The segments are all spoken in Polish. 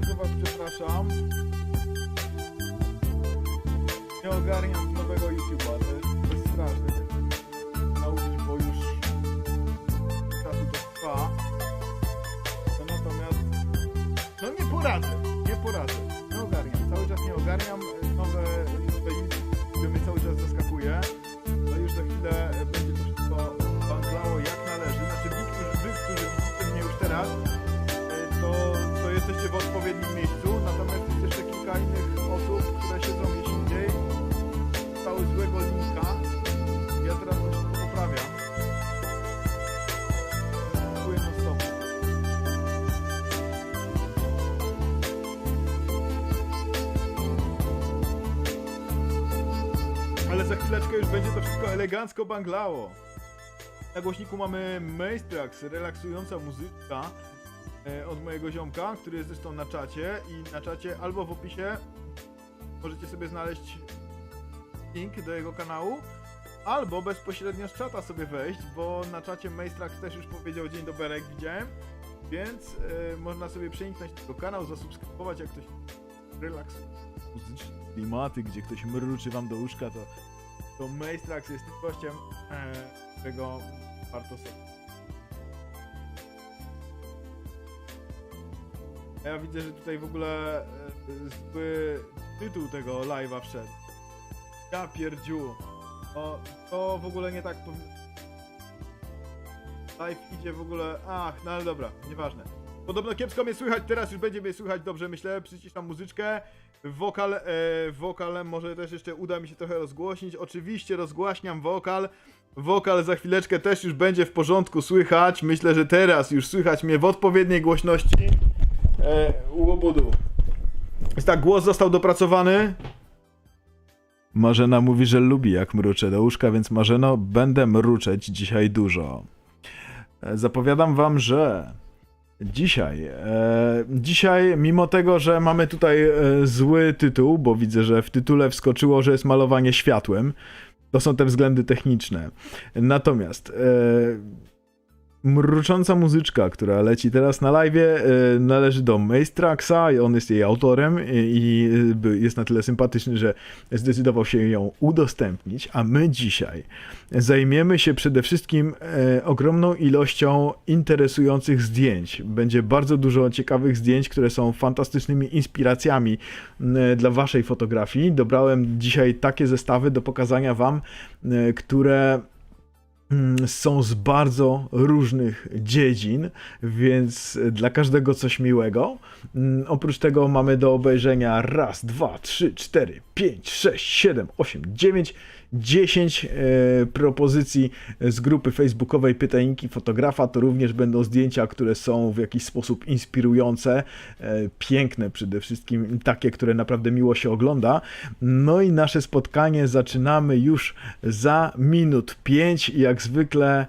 Bardzo was przepraszam. Nie ogarniam nowego YouTube'a, to jest, to jest straszne. Nauczyć, bo już czasu to trwa. No natomiast, no nie poradzę, nie poradzę. Nie ogarniam, cały czas nie ogarniam. Nowe, nowe YouTube mnie cały czas zaskakuje. To jesteście w odpowiednim miejscu, natomiast jest jeszcze kilka innych osób, które siedzą gdzieś indziej. Stały złego linka. Ja teraz to wszystko poprawiam. Non stop. Ale za chwileczkę już będzie to wszystko elegancko banglało. Na głośniku mamy Maestrax, relaksująca muzyka od mojego ziomka, który jest zresztą na czacie i na czacie albo w opisie. Możecie sobie znaleźć link do jego kanału, albo bezpośrednio z czata sobie wejść, bo na czacie Maestrax też już powiedział dzień doberek, widziałem, więc e, można sobie przeniknąć tego kanał, zasubskrybować, jak ktoś relaks muzyczne klimaty, gdzie ktoś mruczy wam do łóżka, to, to Maestrax jest gościem, e, którego warto sobie Ja widzę, że tutaj w ogóle e, zły tytuł tego live'a wszedł. Ja pierdziu. O, to w ogóle nie tak. Live idzie w ogóle... Ach, no ale dobra, nieważne. Podobno kiepsko mnie słychać, teraz już będzie mnie słychać dobrze, myślę. Przyciszam muzyczkę. Wokal, e, wokal może też jeszcze uda mi się trochę rozgłośnić. Oczywiście rozgłaśniam wokal. Wokal za chwileczkę też już będzie w porządku słychać. Myślę, że teraz już słychać mnie w odpowiedniej głośności. E, łobudu. Jest tak, głos został dopracowany. Marzena mówi, że lubi jak mruczę do łóżka, więc Marzeno, będę mruczeć dzisiaj dużo. E, Zapowiadam wam, że dzisiaj, e, dzisiaj mimo tego, że mamy tutaj e, zły tytuł, bo widzę, że w tytule wskoczyło, że jest malowanie światłem, to są te względy techniczne. Natomiast e, mrucząca muzyczka, która leci teraz na live, e, należy do Maestraxa on jest jej autorem i, by- jest na tyle sympatyczny, że zdecydował się ją udostępnić, a my dzisiaj zajmiemy się przede wszystkim e, ogromną ilością interesujących zdjęć. Będzie bardzo dużo ciekawych zdjęć, które są fantastycznymi inspiracjami dla waszej fotografii. Dobrałem dzisiaj takie zestawy do pokazania wam, e, które są z bardzo różnych dziedzin, więc dla każdego coś miłego. Mm, Oprócz tego mamy do obejrzenia raz, dwa, trzy, cztery, pięć, sześć, siedem, osiem, dziewięć, dziesięć e, propozycji z grupy facebookowej Pytajniki Fotografa. To również będą zdjęcia, które są w jakiś sposób inspirujące, e, piękne przede wszystkim, takie, które naprawdę miło się ogląda. No i nasze spotkanie zaczynamy już za minut pięć i jak zwykle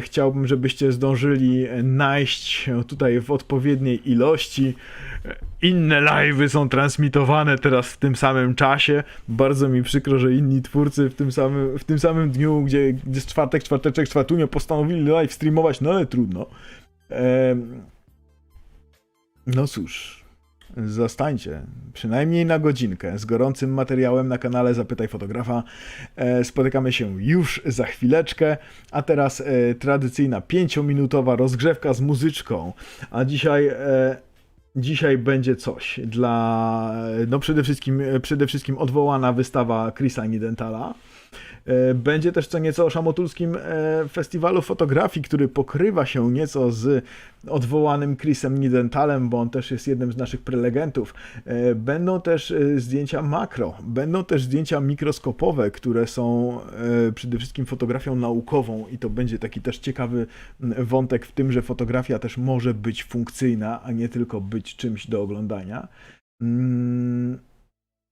chciałbym, żebyście zdążyli najść tutaj w odpowiedniej ilości. E, Inne live'y są transmitowane teraz w tym samym czasie. Bardzo mi przykro, że inni twórcy w tym samym, w tym samym dniu, gdzie, gdzie jest czwartek, czwarteczek, czwartunio postanowili live streamować, no ale trudno. Em, no cóż, Zostańcie przynajmniej na godzinkę z gorącym materiałem na kanale Zapytaj Fotografa. E, Spotykamy się już za chwileczkę, a teraz e, tradycyjna pięciominutowa rozgrzewka z muzyczką. A dzisiaj e, dzisiaj będzie coś dla, no przede wszystkim, przede wszystkim odwołana wystawa Chrisa Nidentala. E, Będzie też co nieco o szamotulskim e, festiwalu fotografii, który pokrywa się nieco z odwołanym Chrisem Nidentalem, bo on też jest jednym z naszych prelegentów. E, Będą też zdjęcia makro, będą też zdjęcia mikroskopowe, które są przede wszystkim fotografią naukową i to będzie taki też ciekawy wątek w tym, że fotografia też może być funkcyjna, a nie tylko być czymś do oglądania. Mm,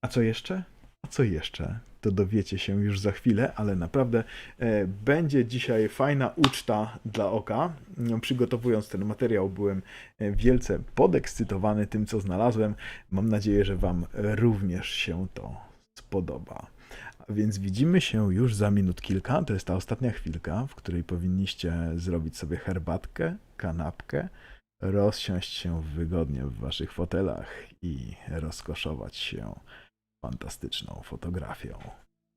A co jeszcze? A co jeszcze? To dowiecie się już za chwilę, ale naprawdę e, będzie dzisiaj fajna uczta dla oka. No, Przygotowując ten materiał, byłem e, wielce podekscytowany tym, co znalazłem. Mam nadzieję, że Wam również się to spodoba. A Więc widzimy się już za minut kilka. To jest ta ostatnia chwilka, w której powinniście zrobić sobie herbatkę, kanapkę, rozsiąść się wygodnie w Waszych fotelach i rozkoszować się fantastyczną fotografią.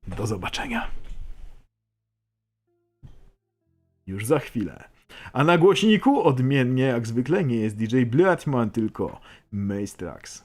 Do zobaczenia. Już za chwilę. A na głośniku odmiennie jak zwykle nie jest DJ Blatman, tylko Mastrax.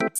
you